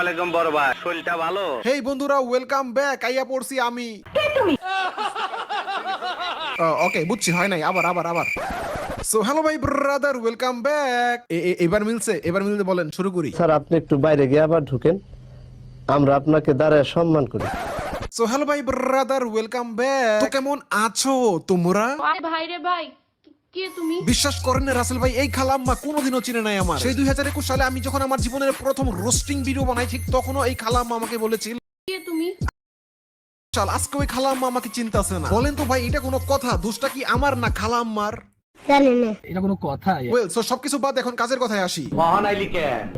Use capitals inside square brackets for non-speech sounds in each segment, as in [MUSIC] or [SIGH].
ওয়ালাইকুম বড় ভাই শরীরটা ভালো? হেই বন্ধুরা ওয়েলকাম ব্যাক আইয়া পড়ছি আমি। [LAUGHS] ওকে বুঝছি হয় নাই আবার আবার আবার। সো হ্যালো ভাই ব্রাদার ওয়েলকাম ব্যাক এবার মিলছে এবার মিলতে বলেন শুরু করি। স্যার আপনি একটু বাইরে গিয়ে আবার ঢুকেন। আমরা আপনাকে দাঁড়ায় সম্মান করি। সো হ্যালো ভাই ব্রাদার ওয়েলকাম ব্যাক তো কেমন আছো তোমরা? ভাই রে ভাই কে তুমি? বিশ্বাস করেন না রাসেল ভাই এই খালাম্মা কোনোদিনও চিনে নাই আমার। সেই দুই হাজার একুশ সালে আমি যখন আমার জীবনের প্রথম রোস্টিং ভিডিও বানাই ঠিক তখনও এই খালাম্মা আমাকে বলেছিল কে তুমি? আজকে ওই খালাম্মা আমাকে চিন্তাছে না। বলেন তো ভাই এটা কোনো কথা? দোষটা কি আমার না খালাম্মার এটা কোনো কথা? ওয়েল সো সবকিছু বাদ এখন কাজের কথায় আসি। মহান আইলি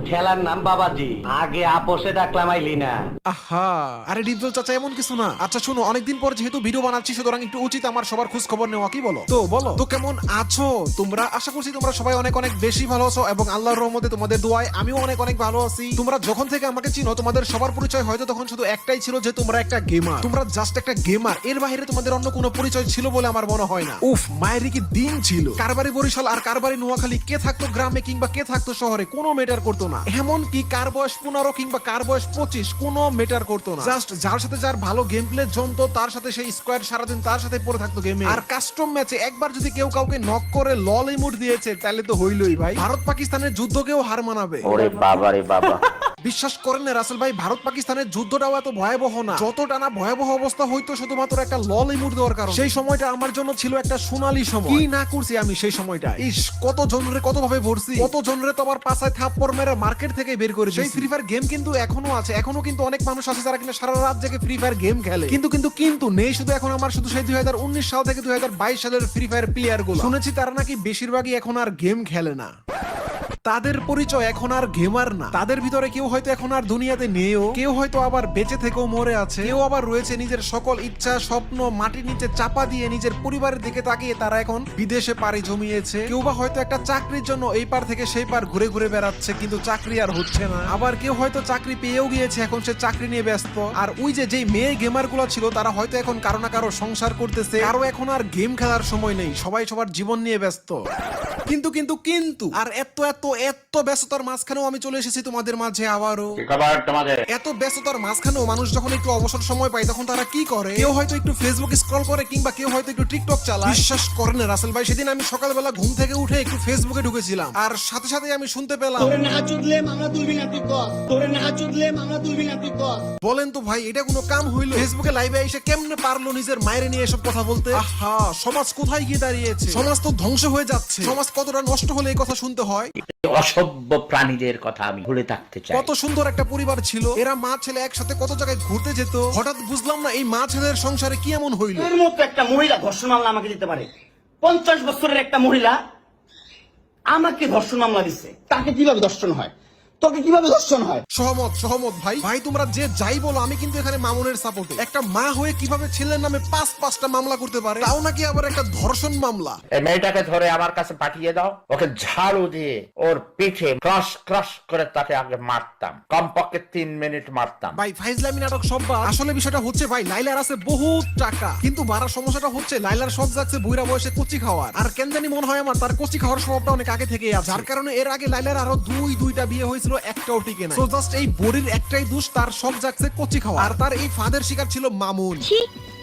খেলার নাম বাবাজি। আগে আপোষে ডাকলাম আইলি না। আহা আরে ডিপজল চাচা এমন কিছু না। আচ্ছা শুনো অনেকদিন পর যেহেতু ভিডিও বানাচ্ছি সুতরাং একটু উচিত আমার সবার খোঁজ খবর নেওয়া কি বলো? তো বলো। তো কেমন আছো? তোমরা আশা করছি তোমরা সবাই অনেক অনেক বেশি ভালো আছো এবং আল্লাহর রহমতে তোমাদের দোয়ায় আমিও অনেক অনেক ভালো আছি। তোমরা যখন থেকে আমাকে চিনো তোমাদের সবার পরিচয় হয়তো তখন শুধু একটাই ছিল যে তোমরা একটা গেমার তোমরা জাস্ট একটা গেমার এর বাইরে তোমাদের অন্য কোনো পরিচয় ছিল বলে আমার মনে হয় না। উফ মায়ের কি দিন ছিল? কারবারি বরিশাল আর কারবারি নোয়াখালী কে থাকতো গ্রামে কিংবা কে থাকতো শহরে কোনো মেটার করতো না। এমন কি কার বয়স পনেরো কিংবা কার বয়স পঁচিশ কোনো মেটার করতো না। জাস্ট যার সাথে যার ভালো গেম প্লে জমতো তার সাথে সেই স্কোয়াড সারাদিন তার সাথে পড়ে থাকতো গেমে আর কাস্টম ম্যাচে একবার যদি কেউ কাউকে নক করে লল ইমোট দিয়েছে তাহলে তো হইলই ভাই। ভারত পাকিস্তানের যুদ্ধকেও হার মানাবে। ওরে বাবা রে বাবা। [LAUGHS] বিশ্বাস করেন না রাসেল ভাই ভারত পাকিস্তানের যুদ্ধটাও এত ভয়াবহ না। যতটা না ভয়াবহ অবস্থা হইতো শুধুমাত্র একটা লল ইমুর দেওয়ার কারণে। সেই সময়টা আমার জন্য ছিল একটা সোনালী সময়। কি না করছি আমি সেই সময়টা ইস কত জনরে কত ভাবে ভরছি? কত জনরে তো আমার পাশায় থাপ্পড় মেরে মার্কেট থেকে বের করে সেই ফ্রি ফায়ার গেম কিন্তু এখনও আছে। এখনও কিন্তু অনেক মানুষ আছে যারা কিনা সারা রাত জেগে ফ্রি ফায়ার গেম খেলে। কিন্তু কিন্তু কিন্তু নেই শুধু এখন আমার শুধু সেই দুই হাজার উনিশ সাল থেকে দুই হাজার বাইশ সালের ফ্রি ফায়ার প্লেয়ারগুলো। শুনেছি তারা নাকি বেশিরভাগই এখন আর গেম খেলে না। তাদের পরিচয় এখন আর গেমার না। তাদের ভিতরে কেউ হয়তো এখন আর দুনিয়াতে নেও কেউ হয়তো আবার বেঁচে থেকেও মরে আছে, কেউ আবার রয়েছে নিজের সকল ইচ্ছা, স্বপ্ন, মাটির নিচে চাপা দিয়ে নিজের পরিবারের দিকে তাকিয়ে তারা এখন বিদেশে পাড়ি জমিয়েছে। কেউ বা হয়তো একটা চাকরির জন্য এই পার থেকে সেই পার ঘুরে ঘুরে বেড়াচ্ছে, কিন্তু চাকরি আর হচ্ছে না। আবার কেউ হয়তো চাকরি পেয়েও গিয়েছে, এখন সে চাকরি নিয়ে ব্যস্ত। আর ওই যে যেই মেয়ে গেমারগুলো ছিল, তারা হয়তো এখন কারও না কারও সংসার করতেছে। কারও এখন আর গেম খেলার সময় নেই, সবাই সবার জীবন নিয়ে ব্যস্ত। কিন্তু কিন্তু কিন্তু আর এত এত এত ব্যস্ততার মাঝখানেও আমি চলে এসেছি তোমাদের মাঝে আবারও। এত ব্যস্ততার মাঝখানেও মানুষ যখন একটু অবসর সময় পায় তখন তারা কি করে? কেউ হয়তো একটু ফেসবুক স্ক্রল করে কিংবা কেউ হয়তো একটু টিকটক চালায়। বিশ্বাস করেন রাসেল ভাই সেদিন আমি সকালবেলা ঘুম থেকে উঠে একটু ফেসবুকে ঢুকেছিলাম। আর সাথে সাথে আমি শুনতে পেলাম বলেন তো ভাই এটা কোনো কাম হইল? ফেসবুকে লাইভে এসে কেমনে পারল নিজের মায়ের নিয়ে এসব কথা বলতে? আহা সমাজ কোথায় গিয়ে দাঁড়িয়েছে? সমাজ তো ধ্বংস হয়ে যাচ্ছে। সমাজ কতটা নষ্ট হলে এই কথা শুনতে হয়? অসভ্য প্রাণীদের কথা আমি ভুলে থাকতে চাই। কত সুন্দর একটা পরিবার ছিল এরা মা ছেলে একসাথে কত জায়গায় ঘুরতে যেত হঠাৎ বুঝলাম না এই মা ছেলের সংসারে কি এমন হইল। এর মতো একটা মহিলা ধর্ষণ মামলা আমাকে দিতে পারে। পঞ্চাশ বছরের একটা মহিলা আমাকে ধর্ষণ মামলা দিচ্ছে তাকে কীভাবে ধর্ষণ হয়? তোকে কীভাবে ধর্ষণ হয়? সহমত সহমত ভাই। ভাই তোমরা যে যাই বলো আমি কিন্তু এখানে মামুনের সাপোর্টে একটা মা হয়ে কীভাবে ছেলের নামে পাঁচ পাঁচটা মামলা করতে পারে তাও নাকি আবার একটা ধর্ষণ মামলা? এই মেয়েটাকে ধরে আমার কাছে পাঠিয়ে দাও ওকে ঝাড়ু দিয়ে ওর পিঠে ক্রস ক্রস করে তাকে আগে মারতাম কমপক্ষে তিন মিনিট মারতাম। ভাই ফাইজলামি নাটক সব আসলে বিষয়টা হচ্ছে ভাই লাইলার আছে বহুত টাকা কিন্তু মারার সমস্যাটা হচ্ছে লাইলার সব যাচ্ছে বুইরা বয়সে কচি খাওয়ার। আর কেন জানি মনে হয় আমার তার কচি খাওয়ার স্বভাবটা অনেক আগে থেকে আছে। যার কারণে এর আগে লাইলার আরও দুই দুইটা বিয়ে হয়েছিল একটাও টিকে না সো জাস্ট এই বড়ির একটাই দোষ, তার সব যাচ্ছে কচি খাওয়া। আর তার এই ফাঁদের শিকার ছিল মামুন।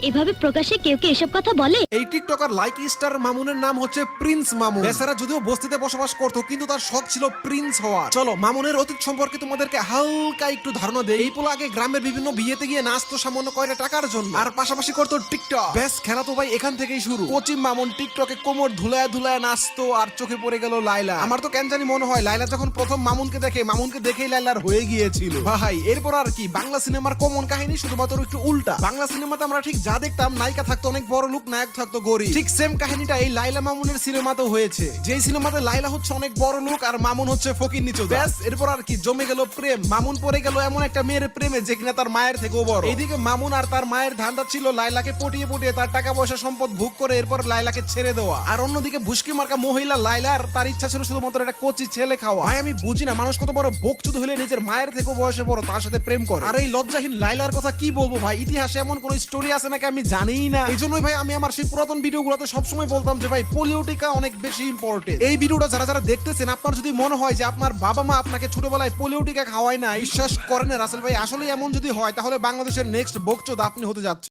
এভাবে প্রকাশ্যে কেউ কি এসব কথা বলে? এই টিকটকার লাইক স্টার মামুনের নাম হচ্ছে প্রিন্স মামুন। বেচারা যদিও বস্তিতে বসবাস করতো, কিন্তু তার শখ ছিল প্রিন্স হওয়া চলো, মামুনের অতীত সম্পর্কে তোমাদেরকে হালকা একটু ধারণা দেই। এই পোলা আগে গ্রামের বিভিন্ন বিয়েতে গিয়ে নাচতো সামান্য কয়টা টাকার জন্য আর পাশাপাশি করতো টিকটক। ব্যাস খেলা তো ভাই এখান থেকেই শুরু। কোচি মামুন টিকটকে কোমর ধুলায় ধুলায় নাচতো আর চোখে পড়ে গেল লাইলা আমার তো কেন জানি মনে হয় লাইলা যখন প্রথম মামুনকে দেখে, মামুনকে দেখেই লাইলার হয়ে গিয়েছিল। ভাই, এরপর আর কি? বাংলা সিনেমার কমন কাহিনী শুধুমাত্র একটু উল্টা। বাংলা সিনেমাতে আমরা ঠিক যা দেখতাম, নায়িকা থাকতো অনেক বড় লোক, নায়ক থাকতো গরিব। ঠিক সেম কাহিনীটা এই লাইলা মামুনের সিনেমাতেও হয়েছে। যেই সিনেমাতে লাইলা হচ্ছে অনেক বড় লোক আর মামুন হচ্ছে ফকির নিচু ব্যাস, এরপর আর কি, জমে গেল প্রেম। মামুন পড়ে গেল এমন একটা মেয়ের প্রেমে যে কিনা তার মায়ের থেকেও বড়। এইদিকে মামুন আর তার মায়ের ধান্দা ছিল লাইলাকে পটিয়ে পটিয়ে তার টাকা পয়সা সম্পদ ভোগ করে এরপর লাইলাকে ছেড়ে দেওয়া। আর অন্যদিকে ভুসকি মার্কা মহিলা লাইলার তার ইচ্ছা ছিল শুধুমাত্র একটা কচি ছেলে খাওয়া। ভাই, আমি বুঝি না, মানুষ কত বড় বকচুদ হলে নিজের মায়ের থেকেও বয়সে বড়, তার সাথে প্রেম করে। আর এই লজ্জাহীন লাইলার কথা কি বলব ভাই? ইতিহাসে এমন কোন স্টোরি আছে নাকি? নাকি আমি জানিই না। এই জন্যই ভাই আমি আমার সেই পুরাতন ভিডিও ভিডিওগুলোতে সবসময় বলতাম যে ভাই পোলিওটিকা অনেক বেশি ইম্পর্টেন্ট এই ভিডিওটা যারা যারা দেখতেছেন, আপনার যদি মনে হয় যে আপনার বাবা মা আপনাকে ছোটবেলায় পোলিওটিকা খাওয়ায় না বিশ্বাস করেন রাসেল ভাই আসলে এমন যদি হয়, তাহলে বাংলাদেশের নেক্সট বকচোদ আপনি হতে যাচ্ছে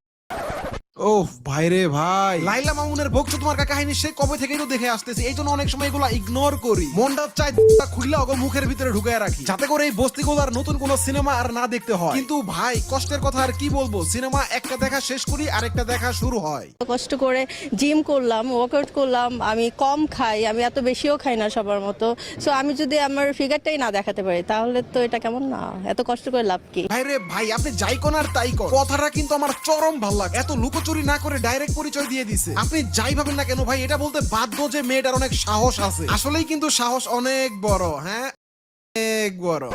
ও ভাই রে ভাই। লাইলা মামুনের ভোগ তোমার কাহিনী সে কবে থেকেই তো দেখে আসতেছি এই জন্য অনেক সময় এগুলো ইগনোর করি। মনটা চাই খুললে অগ মুখের ভিতরে ঢুকায় রাখি। যাতে করে এই বস্তিগুলার নতুন কোন সিনেমা আর না দেখতে হয়। কিন্তু ভাই কষ্টের কথা আর কি বলব সিনেমা একটা দেখা শেষ করি আরেকটা দেখা শুরু হয়। কষ্ট করে জিম করলাম ওয়ার্কআউট করলাম আমি কম খাই আমি এত বেশিও খাই না সবার মতো। সো আমি যদি আমার ফিগারটাই না দেখাতে পারি তাহলে তো এটা কেমন না? এত কষ্ট করে লাভ কি? ভাই রে ভাই আপনি যাই কোন আর তাই কর কথাটা কিন্তু আমার চরম ভালো লাগে এত লুকোচুরি না করে ডাইরেক্ট পরিচয় দিয়ে দিছে। আপনি যাই ভাবেন না কেন ভাই, এটা বলতে বাধ্য যে মেয়েটার অনেক সাহস আছে। আসলেই কিন্তু সাহস অনেক বড় হ্যাঁ? অনেক বড়।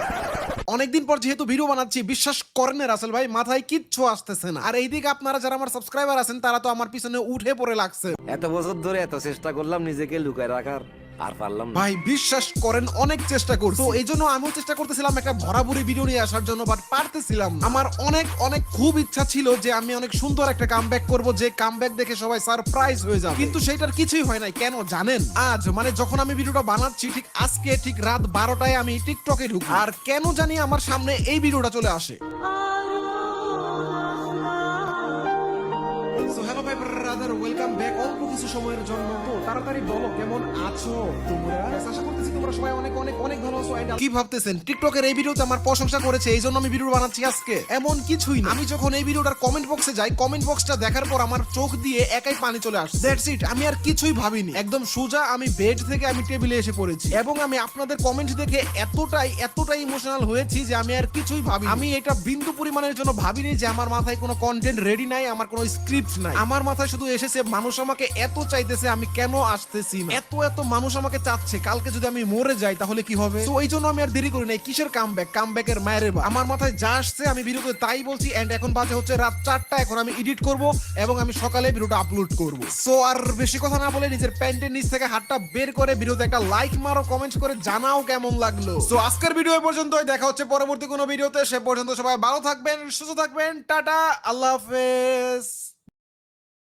অনেকদিন পর যেহেতু ভিডিও বানাচ্ছি, বিশ্বাস করেন রাসেল ভাই, মাথায় কিচ্ছু আসতেছে না। আর এইদিকে আপনারা যারা আমার সাবস্ক্রাইবার আছেন, তারা তো আমার পিছনে উঠে পড়ে লাগছে। এত বছর ধরে এত চেষ্টা করলাম নিজেকে লুকায় রাখার। আর পারলাম না। ভাই বিশ্বাস করেন অনেক চেষ্টা করছি। তো এই জন্য আমিও চেষ্টা করতেছিলাম একটা ভরাভরি ভিডিও নিয়ে আসার জন্য বাট পারতেছিলাম না। আমার অনেক অনেক খুব ইচ্ছা ছিল যে আমি অনেক সুন্দর একটা কামব্যাক করব যে কামব্যাক দেখে সবাই সারপ্রাইজ হয়ে যাবে। কিন্তু সেটার কিছুই হয় নাই কেন জানেন? আজ মানে যখন আমি ভিডিওটা বানাচ্ছি ঠিক আজকে ঠিক রাত বারোটায় আমি টিকটকে ঢুকি আর কেন জানি আমার সামনে এই ভিডিওটা চলে আসে। কিছু সময়ের জন্য। তো তাড়াতাড়ি বলো কেমন আছো তোমরা? আশা সবাই কি ভাবতেছেন? টিকটকের এই ভিডিওতে আমার প্রশংসা করেছে, এই জন্য আমি ভিডিও বানাচ্ছি আজকে। এমন কিছুই না। আমি যখন এই ভিডিওটার কমেন্ট বক্সে যাই কমেন্ট বক্সটা দেখার পর আমার চোখ দিয়ে একাই পানি চলে আসে দ্যাটস ইট আমি আর কিছুই ভাবিনি। একদম সোজা আমি বেড থেকে আমি টেবিলে এসে পড়েছি। এবং আমি আপনাদের কমেন্ট দেখে এতটাই এতটাই ইমোশনাল হয়েছি যে আমি আর কিছুই ভাবি আমি এটা বিন্দু পরিমাণের জন্য ভাবিনি যে আমার মাথায় কোনো কন্টেন্ট রেডি নাই, আমার কোনো স্ক্রিপ্ট নাই। আমার মাথায় শুধু এসেছে, মানুষ আমাকে এত চাইতেছে, আমি কেন আসতেছি না? এত এত মানুষ আমাকে চাচ্ছে, কালকে যদি আমি মরে যাই, তাহলে কি হবে? তো এই জন্য আমি আর দেরি করি নাই। কিসের কামব্যাক কামব্যাকের মায়ের বা আমার মাথায় যা আসছে, আমি ভিডিওতে তাই বলছি এন্ড এখন বাজে হচ্ছে রাত চারটা। এখন আমি এডিট করব এবং আমি সকালে ভিডিওটা আপলোড করব। সো আর বেশি কথা না বলে নিজের প্যান্টের নিচ থেকে হাতটা বের করে ভিডিওতে একটা লাইক মারো কমেন্ট করে জানাও কেমন লাগল। সো আজকের ভিডিও পর্যন্তই। দেখা হচ্ছে পরবর্তী কোনো ভিডিওতে সে পর্যন্ত সবাই ভালো থাকবেন, সুস্থ থাকবেন। টাটা, আল্লাহ হাফেজ।